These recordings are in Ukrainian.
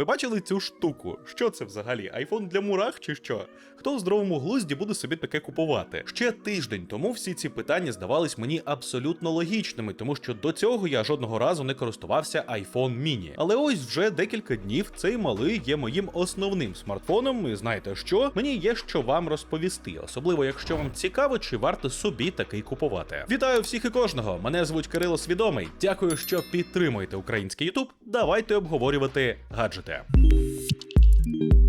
Ви бачили цю штуку? Що це взагалі? Айфон для мурах чи що? Хто в здоровому глузді буде собі таке купувати? Ще тиждень тому всі ці питання здавались мені абсолютно логічними, тому що до цього я жодного разу не користувався iPhone mini. Але ось вже декілька днів цей малий є моїм основним смартфоном. І знаєте що? Мені є що вам розповісти, особливо якщо вам цікаво, чи варто собі такий купувати. Вітаю всіх і кожного! Мене звуть Кирило Свідомий. Дякую, що підтримуєте український Ютуб. Давайте обговорювати гаджети. that.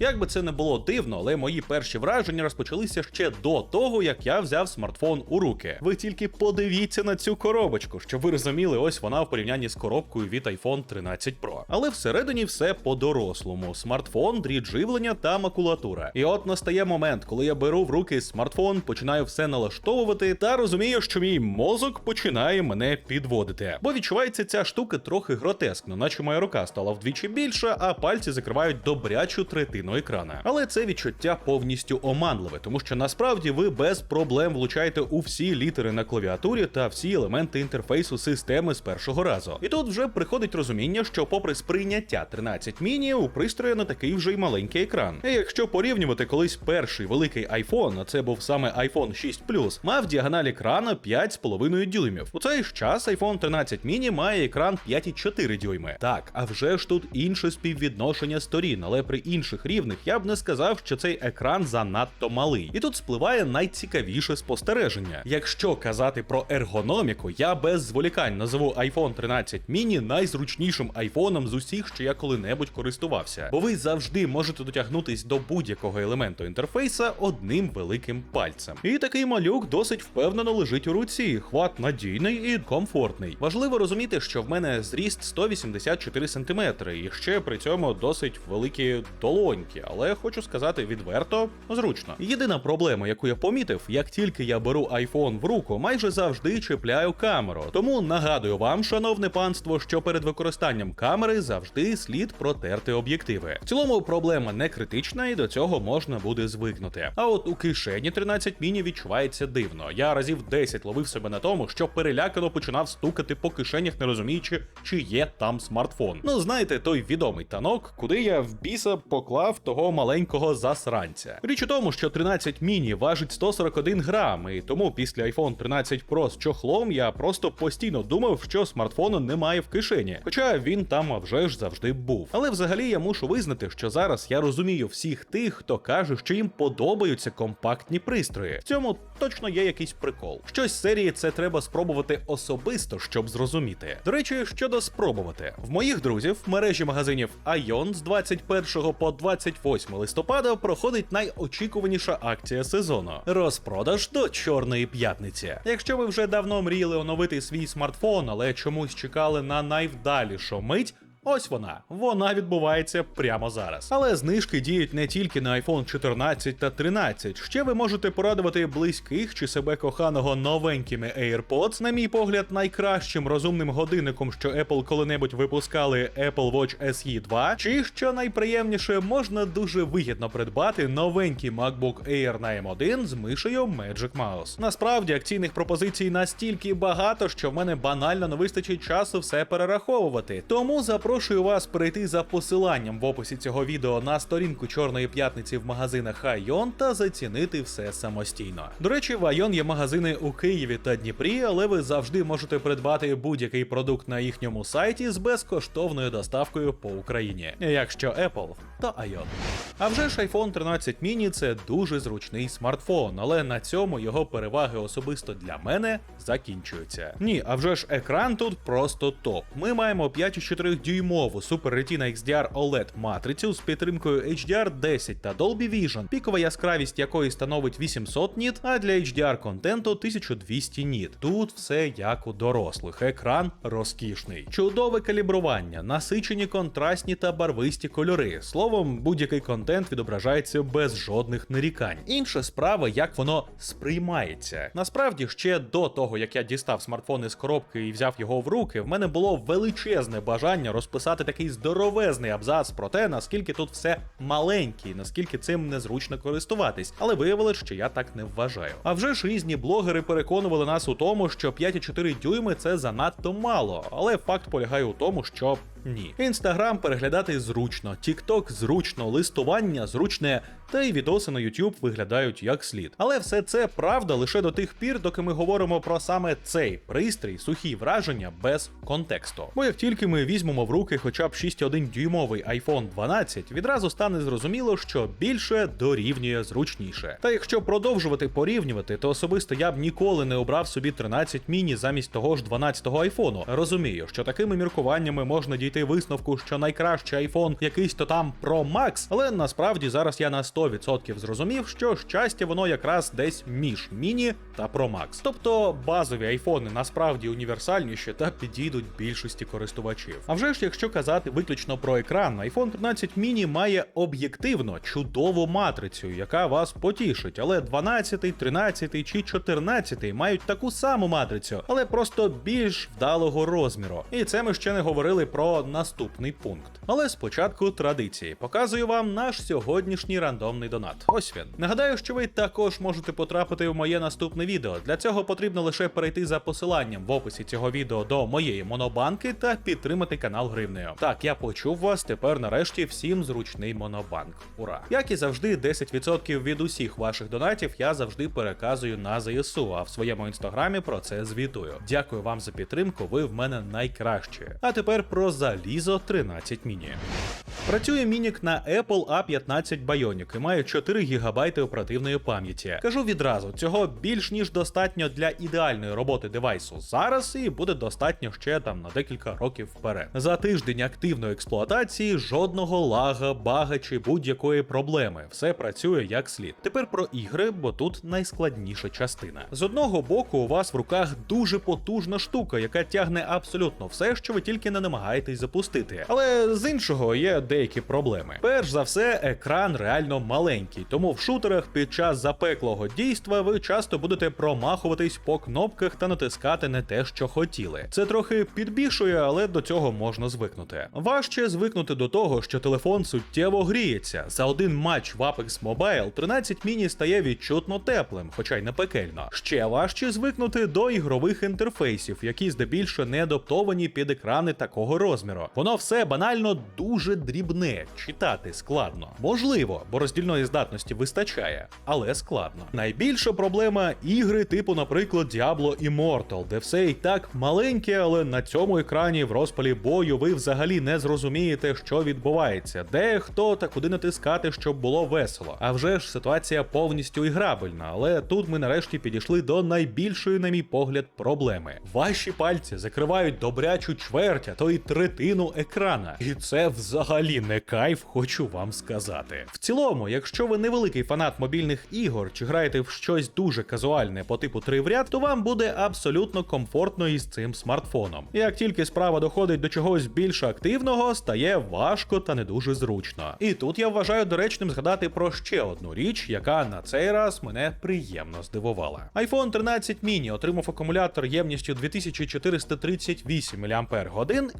Як би це не було дивно, але мої перші враження розпочалися ще до того, як я взяв смартфон у руки. Ви тільки подивіться на цю коробочку, щоб ви розуміли, ось вона в порівнянні з коробкою від iPhone 13 Pro. Але всередині все по-дорослому: смартфон, дріт живлення та макулатура. І от настає момент, коли я беру в руки смартфон, починаю все налаштовувати та розумію, що мій мозок починає мене підводити. Бо відчувається ця штука трохи гротескно, наче моя рука стала вдвічі більша, а пальці закривають добрячу третину екрана. Але це відчуття повністю оманливе, тому що насправді ви без проблем влучаєте у всі літери на клавіатурі та всі елементи інтерфейсу системи з першого разу. І тут вже приходить розуміння, що, попри сприйняття 13 міні, у пристрої не такий вже й маленький екран. І якщо порівнювати колись перший великий iPhone, а це був саме iPhone 6 Plus, мав діагональ екрана 5,5 дюймів. У цей ж час iPhone 13 mini має екран 5,4 дюйми. Так, а вже ж тут інше співвідношення сторін, але при інших рівних я б не сказав, що цей екран занадто малий. І тут спливає найцікавіше спостереження. Якщо казати про ергономіку, я без зволікань назову iPhone 13 mini найзручнішим айфоном з усіх, що я коли-небудь користувався, бо ви завжди можете дотягнутись до будь-якого елементу інтерфейса одним великим пальцем. І такий малюк досить впевнено лежить у руці. Хват надійний і комфортний. Важливо розуміти, що в мене зріст 184 см, і ще при цьому досить великі долоньки, але хочу сказати відверто, зручно. Єдина проблема, яку я помітив, як тільки я беру iPhone в руку, майже завжди чіпляю камеру. Тому нагадую вам, шановне панство, що перед використанням камери завжди слід протерти об'єктиви. В цілому проблема не критична, і до цього можна буде звикнути. А от у кишені 13 міні відчувається дивно. Я разів 10 ловив себе на тому, що перелякано починав стукати по кишенях, не розуміючи, чи є там смартфон. Ну знаєте, той відомий танок, куди я в біса поклав того маленького засранця. Річ у тому, що 13 міні важить 141 грам, і тому після iPhone 13 Pro з чохлом я просто постійно думав, що смартфону немає в кишені, хоча він там вже ж завжди був. Але взагалі я мушу визнати, що зараз я розумію всіх тих, хто каже, що їм подобаються компактні пристрої. В цьому точно є якийсь прикол. Щось з серії це треба спробувати особисто, щоб зрозуміти. До речі, щодо спробувати, в моїх друзів в мережі магазинів Ion з 21 по 28 листопада проходить найочікуваніша акція сезону розпродаж до Чорної п'ятниці. Якщо ви вже давно мріяли оновити свій смартфон, але чомусь чекали на найвдалішу мить. Ось вона, вона відбувається прямо зараз. Але знижки діють не тільки на iPhone 14 та 13. Ще ви можете порадувати близьких чи себе коханого новенькими AirPods, на мій погляд, найкращим розумним годинником, що Apple коли-небудь випускали Apple Watch SE 2. Чи що найприємніше, можна дуже вигідно придбати новенький MacBook Air на M1 з мишею Magic Mouse. Насправді акційних пропозицій настільки багато, що в мене банально не вистачить часу все перераховувати. Тому запрошую вас перейти за посиланням в описі цього відео на сторінку Чорної п'ятниці в магазинах Айон та зацінити все самостійно. До речі, в Айон є магазини у Києві та Дніпрі, але ви завжди можете придбати будь-який продукт на їхньому сайті з безкоштовною доставкою по Україні. Якщо Apple, то Айон. А вже ж iPhone 13 mini це дуже зручний смартфон, але на цьому його переваги особисто для мене закінчуються. Ні, а вже ж екран тут просто топ. Ми маємо 5,4 дюймову Super Retina XDR OLED матрицю з підтримкою HDR 10 та Dolby Vision, пікова яскравість якої становить 800 ніт, а для HDR контенту 1200 ніт. Тут все як у дорослих. Екран розкішний, чудове калібрування, насичені контрастні та барвисті кольори. Словом, будь-який контент відображається без жодних нарікань. Інша справа, як воно сприймається. Насправді, ще до того як я дістав смартфон із коробки і взяв його в руки, в мене було величезне бажання розпочати розписати такий здоровезний абзац про те, наскільки тут все маленьке, і наскільки цим незручно користуватись. Але виявилось, що я так не вважаю. А вже ж різні блогери переконували нас у тому, що 5,4 дюйми це занадто мало. Але факт полягає у тому, що ні. Інстаграм переглядати зручно, Тікток зручно, листування зручне, та й відоси на YouTube виглядають як слід. Але все це правда лише до тих пір, доки ми говоримо про саме цей пристрій, сухі враження без контексту. Бо як тільки ми візьмемо в руки хоча б 6,1 дюймовий iPhone 12, відразу стане зрозуміло, що більше дорівнює зручніше. Та якщо продовжувати порівнювати, то особисто я б ніколи не обрав собі 13 міні замість того ж 12-го айфону. Розумію, що такими міркуваннями можна дійти висновку, що найкращий iPhone якийсь то там Pro Max, але насправді зараз я на 100% зрозумів, що щастя воно якраз десь між міні та Pro Max. Тобто базові айфони насправді універсальніші та підійдуть більшості користувачів. А вже ж, якщо казати виключно про екран, iPhone 13 mini має об'єктивно чудову матрицю, яка вас потішить. Але 12, 13 чи 14 мають таку саму матрицю, але просто більш вдалого розміру. І це ми ще не говорили про наступний пункт. Але спочатку традиції показую вам наш сьогоднішній рандомний донат. Ось він. Нагадаю, що ви також можете потрапити в моє наступне відео. Для цього потрібно лише перейти за посиланням в описі цього відео до моєї монобанки та підтримати канал гривнею. Так, я почув вас. Тепер нарешті всім зручний монобанк. Ура! Як і завжди, 10% від усіх ваших донатів я завжди переказую на ЗСУ, а в своєму інстаграмі про це звітую. Дякую вам за підтримку. Ви в мене найкращі. А тепер про залізо 13 міні. Працює мінік на Apple A15 Bionic і має 4 ГБ оперативної пам'яті. Кажу відразу, цього більш ніж достатньо для ідеальної роботи девайсу зараз, і буде достатньо ще там на декілька років вперед. За тиждень активної експлуатації жодного лага, бага чи будь-якої проблеми. Все працює як слід. Тепер про ігри, бо тут найскладніша частина. З одного боку, у вас в руках дуже потужна штука, яка тягне абсолютно все, що ви тільки не намагаєтесь запустити. Але з іншого є деякі проблеми. Перш за все, екран реально маленький, тому в шутерах під час запеклого дійства ви часто будете промахуватись по кнопках та натискати не те, що хотіли. Це трохи підбільшує, але до цього можна звикнути. Важче звикнути до того, що телефон суттєво гріється. За один матч в Apex Mobile 13 міні стає відчутно теплим, хоча й не пекельно. Ще важче звикнути до ігрових інтерфейсів, які здебільшого не адаптовані під екрани такого розміру. Воно все банально дуже дрібне, читати складно. Можливо, бо роздільної здатності вистачає, але складно. Найбільша проблема ігри, типу, наприклад, Diablo Immortal, де все і так маленьке, але на цьому екрані в розпалі бою ви взагалі не зрозумієте, що відбувається, де хто та куди натискати, щоб було весело. А вже ж ситуація повністю іграбельна, але тут ми нарешті підійшли до найбільшої, на мій погляд, проблеми. Ваші пальці закривають добрячу чверть, то й третину екрана. І це взагалі не кайф, хочу вам сказати. В цілому, якщо ви невеликий фанат мобільних ігор чи граєте в щось дуже казуальне по типу 3 в ряд, то вам буде абсолютно комфортно із цим смартфоном. Як тільки справа доходить до чогось більш активного, стає важко та не дуже зручно. І тут я вважаю доречним згадати про ще одну річ, яка на цей раз мене приємно здивувала. iPhone 13 mini отримав акумулятор ємністю 2438 мАч,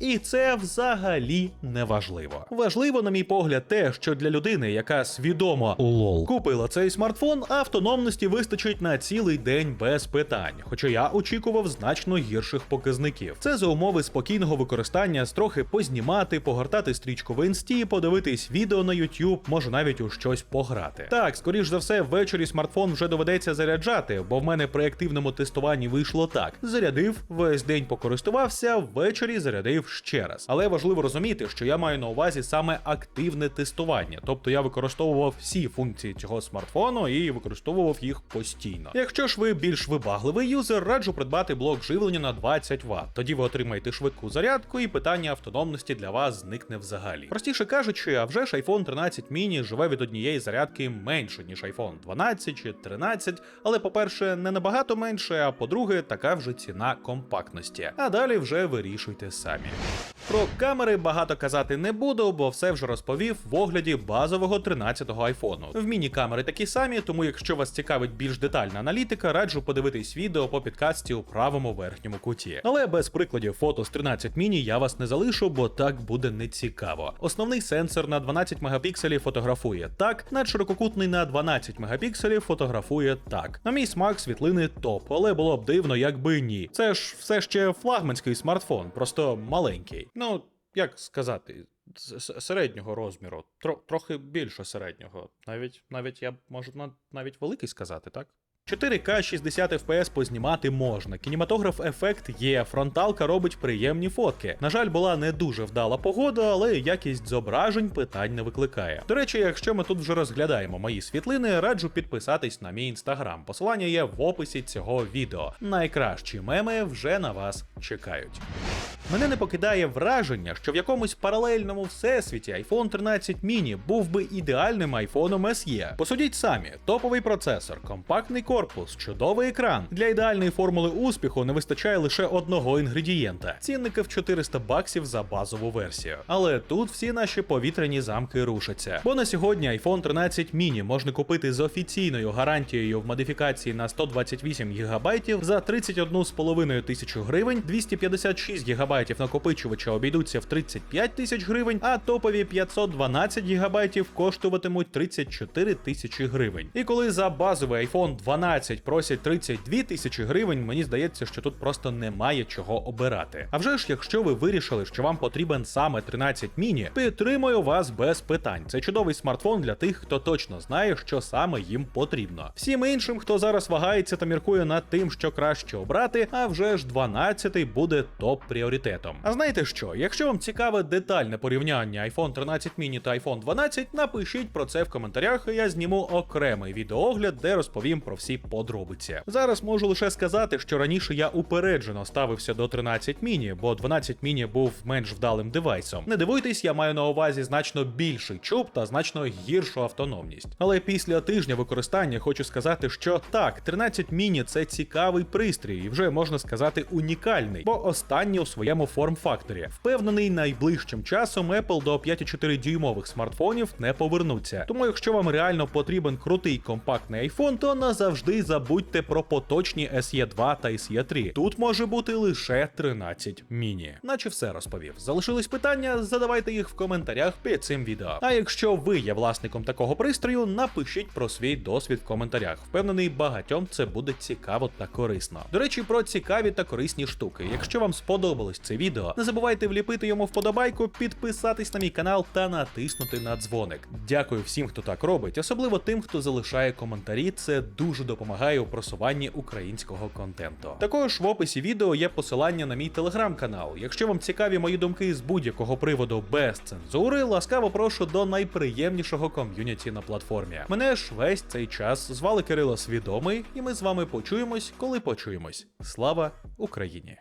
і це взагалі не важливо. Важливо, на мій погляд, те, що для людини, яка свідомо лол купила цей смартфон, автономності вистачить на цілий день без питань. Хоча я очікував значно гірших показників. Це за умови спокійного використання трохи познімати, погортати стрічку в інсті, подивитись відео на YouTube, може навіть у щось пограти. Так, скоріш за все, ввечері смартфон вже доведеться заряджати, бо в мене при активному тестуванні вийшло так: зарядив, весь день покористувався, ввечері зарядив ще раз. Але важливо розуміти, що я маю на увазі саме активне тестування, тобто я використовував всі функції цього смартфону і використовував їх постійно. Якщо ж ви більш вибагливий юзер, раджу придбати блок живлення на 20 Вт. Тоді ви отримаєте швидку зарядку, і питання автономності для вас зникне взагалі. Простіше кажучи, а вже ж iPhone 13 mini живе від однієї зарядки менше ніж iPhone 12 чи 13, але по-перше, не набагато менше, а по-друге, така вже ціна компактності. А далі вже вирішуйте самі. Про камери багато казати не буду, бо все вже розповів в огляді базового 13-го айфону. В міні-камери такі самі, тому якщо вас цікавить більш детальна аналітика, раджу подивитись відео по підкасті у правому верхньому куті. Але без прикладів фото з 13 міні я вас не залишу, бо так буде нецікаво. Основний сенсор на 12 мегапікселів фотографує так, надширококутний на 12 мегапікселів фотографує так. На мій смак світлини топ, але було б дивно, якби ні. Це ж все ще флагманський смартфон, просто маленький. Ну, як сказати, середнього розміру, Тро, трохи більше середнього. Навіть навіть я можу на- навіть великий сказати, так? 4К 60 FPS познімати можна. Кінематограф ефект є, фронталка робить приємні фотки. На жаль, була не дуже вдала погода, але якість зображень питань не викликає. До речі, якщо ми тут вже розглядаємо мої світлини, раджу підписатись на мій інстаграм. Посилання є в описі цього відео. Найкращі меми вже на вас чекають. Мене не покидає враження, що в якомусь паралельному всесвіті iPhone 13 mini був би ідеальним iPhone SE. Посудіть самі: топовий процесор, компактний корпус, чудовий екран. Для ідеальної формули успіху не вистачає лише одного інгредієнта цінники в 400 баксів за базову версію. Але тут всі наші повітряні замки рушаться. Бо на сьогодні iPhone 13 mini можна купити з офіційною гарантією в модифікації на 128 ГБ за 31,5 тисячу гривень, 256 ГБ накопичувача обійдуться в 35 тисяч гривень, а топові 512 ГБ коштуватимуть 34 тисячі гривень. І коли за базовий iPhone 12 просять 32 тисячі гривень, мені здається, що тут просто немає чого обирати. А вже ж, якщо ви вирішили, що вам потрібен саме 13 міні, підтримую вас без питань. Це чудовий смартфон для тих, хто точно знає, що саме їм потрібно. Всім іншим, хто зараз вагається та міркує над тим, що краще обрати, а вже ж 12 буде топ пріоритетом. А знаєте що? Якщо вам цікаве детальне порівняння iPhone 13 mini та iPhone 12, напишіть про це в коментарях, і я зніму окремий відеоогляд, де розповім про всі подробиці. Зараз можу лише сказати, що раніше я упереджено ставився до 13 mini, бо 12 mini був менш вдалим девайсом. Не дивуйтесь, я маю на увазі значно більший чуб та значно гіршу автономність. Але після тижня використання хочу сказати, що так, 13 mini це цікавий пристрій, і вже можна сказати унікальний, бо останній у своєму форм-факторі. Впевнений, найближчим часом Apple до 5,4 дюймових смартфонів не повернуться. Тому, якщо вам реально потрібен крутий компактний iPhone, то назавжди забудьте про поточні SE 2 та SE 3. Тут може бути лише 13 міні. Наче все розповів. Залишились питання, задавайте їх в коментарях під цим відео. А якщо ви є власником такого пристрою, напишіть про свій досвід в коментарях. Впевнений, багатьом це буде цікаво та корисно. До речі, про цікаві та корисні штуки. Якщо вам сподобалось це відео, не забувайте вліпити йому вподобайку, підписатись на мій канал та натиснути на дзвоник. Дякую всім, хто так робить, особливо тим, хто залишає коментарі. Це дуже допомагає у просуванні українського контенту. Також в описі відео є посилання на мій телеграм-канал. Якщо вам цікаві мої думки з будь-якого приводу без цензури, ласкаво прошу до найприємнішого ком'юніті на платформі. Мене ж весь цей час звали Кирило Свідомий, і ми з вами почуємось, коли почуємось. Слава Україні!